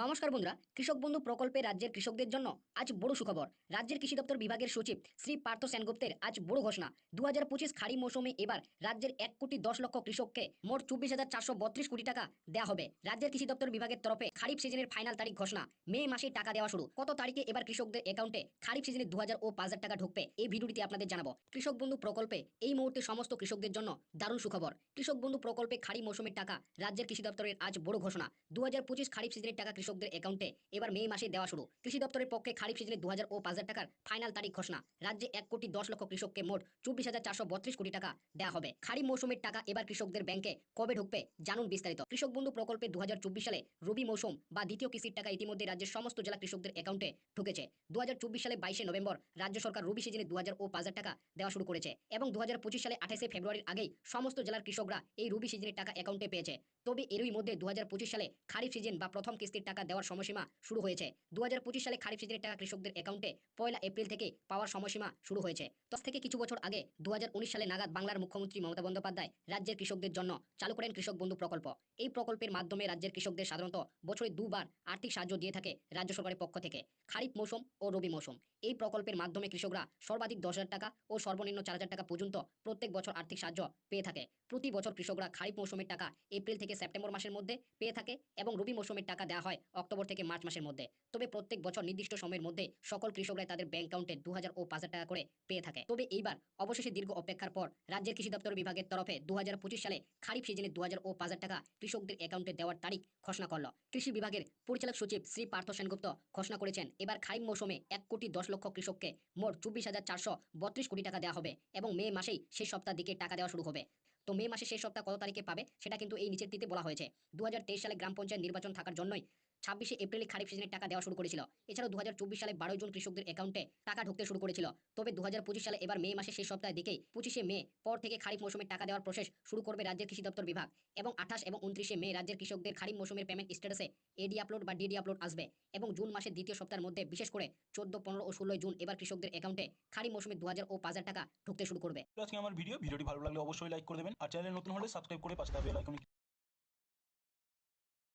নমস্কার বন্ধুরা, কৃষক বন্ধু প্রকল্পে রাজ্যের কৃষকদের জন্য আজ বড় সুখবর। রাজ্যের কৃষি দপ্তর বিভাগের সচিব শ্রী পার্থ সেনগুপ্তের আজ বড় ঘোষণা। দু হাজার পঁচিশ খারিফ মৌসুমে এবার রাজ্যের এক কোটি দশ লক্ষ কৃষককে মোট চব্বিশ হাজার চারশো বত্রিশ কোটি টাকা দেওয়া হবে। রাজ্যের কৃষি দপ্তর বিভাগের তরফে খারিফ সিজনের ফাইনাল তারিখ ঘোষণা। মে মাসে টাকা দেওয়া শুরু। কত তারিখে এবার কৃষকদের অ্যাকাউন্টে খারিফ সিজনে দু হাজার ও পাঁচ হাজার টাকা ঢুকবে? এই ভিডিওটিতে আপনাদের জানাব, কৃষক বন্ধু প্রকল্পে এই মুহূর্তে সমস্ত কৃষকদের জন্য দারুণ সুখবর। কৃষক বন্ধু প্রকল্পে খারিফ মৌসুমের টাকা রাজ্যের কৃষি দপ্তরের আজ বড় ঘোষণা। দু হাজার পঁচিশ খারিফ সিজনের টাকা কৃষকদের অ্যাকাউন্টে এবার মে মাসে দেওয়া শুরু। কৃষি দপ্তরের পক্ষে খারিফ সিজনে দু হাজার ও পাঁচ হাজার টাকার ফাইনাল তারিখ ঘোষণা। রাজ্যে এক কোটি দশ লক্ষ কৃষককে মোট চব্বিশ হাজার কোটি টাকা দেওয়া হবে। খারিফ মৌসুমের টাকা এবার কৃষকদের ব্যাংকে কবে ঢুকবে জানুন বিস্তারিত। কৃষক বন্ধু প্রকল্পে দু সালে রবি মৌসুম বা দ্বিতীয় কিস্তির টাকা ইতিমধ্যে রাজ্যের সমস্ত জেলা কৃষকদের অ্যাকাউন্টে ঢুকেছে। দু হাজার চব্বিশ সালে বাইশে নভেম্বর রাজ্য সরকার রবি সিজনে দু হাজার ও পাঁচ হাজার টাকা দেওয়া শুরু করেছে এবং দু হাজার পঁচিশ সালে আঠাশে ফেব্রুয়ারির আগেই সমস্ত জেলার কৃষকরা এই রবি সিজনের টাকা অ্যাকাউন্টে পেয়েছে। তবে এরই মধ্যে দু হাজার পঁচিশ সালে খারিফ সিজন বা প্রথম কিস্তির দেওয়ার সময়সীমা শুরু হয়েছে। দু হাজার পঁচিশ সালে খারিফ সিজনের টাকা কৃষকদের অ্যাকাউন্টে পয়লা এপ্রিল থেকে পাওয়ার সময়সীমা শুরু হয়েছে। দশ থেকে কিছু বছর আগে দু হাজার উনিশ সালে নাগাদ বাংলার মুখ্যমন্ত্রী মমতা বন্দ্যোপাধ্যায় রাজ্যের কৃষকদের জন্য চালু করেন কৃষক বন্ধু প্রকল্প। এই প্রকল্পের মাধ্যমে রাজ্যের কৃষকদের সাধারণত বছরে দুবার আর্থিক সাহায্য দিয়ে থাকে রাজ্য সরকারের পক্ষ থেকে। খারিফ মৌসুম ও রবি মৌসুম এই প্রকল্পের মাধ্যমে কৃষকরা সর্বাধিক দশ টাকা ও সর্বনিম্ন চার হাজার টাকা পর্যন্ত প্রত্যেক বছর আর্থিক সাহায্য পেয়ে থাকে। প্রতি বছর কৃষকরা খারিফ মৌসুমের টাকা এপ্রিল থেকে সেপ্টেম্বর মাসের মধ্যে পেয়ে থাকে এবং রবি মৌসুমের টাকা দেওয়া হয় অক্টোবর থেকে মার্চ মাসের মধ্যে। তবে প্রত্যেক বছর নির্দিষ্ট সময়ের মধ্যে সকল কৃষকরাই তাদের ব্যাংক অ্যাকাউন্টে দু হাজার ও পাঁচ হাজার টাকা করে পেয়ে থাকে। তবে এইবার অবশেষে দীর্ঘ অপেক্ষার পর রাজ্যের কৃষি দপ্তর বিভাগের তরফে দু সালে খারিফ সিজনে দু হাজার ও পাঁচ হাজার টাকা কৃষকদের অ্যাকাউন্টে দেওয়ার তারিখ ঘোষণা করল। কৃষি বিভাগের পরিচালক সচিব শ্রী পার্থ সেনগুপ্ত ঘোষণা করেছেন, এবার খারিফ মৌসুমে এক কোটি দশ লক্ষ কৃষককে মোট চব্বিশ হাজার চারশো কোটি টাকা দেওয়া হবে এবং মে মাসেই শেষ সপ্তাহ দিকে টাকা দেওয়া শুরু হবে। তো মে মাসে শেষ সপ্তাহ কত তারিখে পাবে? সেটা কিন্তু এই নিচের দিতে বলা হয়েছে। দু হাজার তেইশ সালে গ্রাম পঞ্চায়েত নির্বাচন থাকার জন্যই ছাব্বিশে এপ্রিলে খারিফ সিজনের টাকা দেওয়া শুরু করেছিল। এছাড়াও দু সালে বারোই জুন কৃষকদের অ্যাকাউন্টে টাকা ঢুকতে শুরু করেছিল। তবে দু হাজার পঁচিশ সালে এবার মে মাসের শেষ সপ্তাহের দিকেই পঁচিশে মে পর থেকে খারিফ মৌসুমের টাকা দেওয়ার প্রসেস শুরু করবে রাজ্যের কৃষি দপ্তর বিভাগ এবং আঠাশ এবং উনত্রিশে মে রাজ্যের কৃষকদের খারিফ মৌসুমের পেমেন্ট স্ট্যাটাসে এডি আপলোড বা ডিডি আপলোড আসবে এবং জুন মাসের দ্বিতীয় সপ্তাহের মধ্যে বিশেষ করে চোদ্দ, পনেরো ও ষোলোই জুন এবার কৃষকদের অ্যাকাউন্টে খারিফ মৌসুমে দু ও পাঁচ হাজার টাকা ঢুকতে শুরু করবে। আজকে আমার ভিডিও ভিডিওটি ভালো লাগলে অবশ্যই লাইক করে দেবেন। আর চ্যানেল নতুন হলে সাবস্ক্রাইব করে পাশে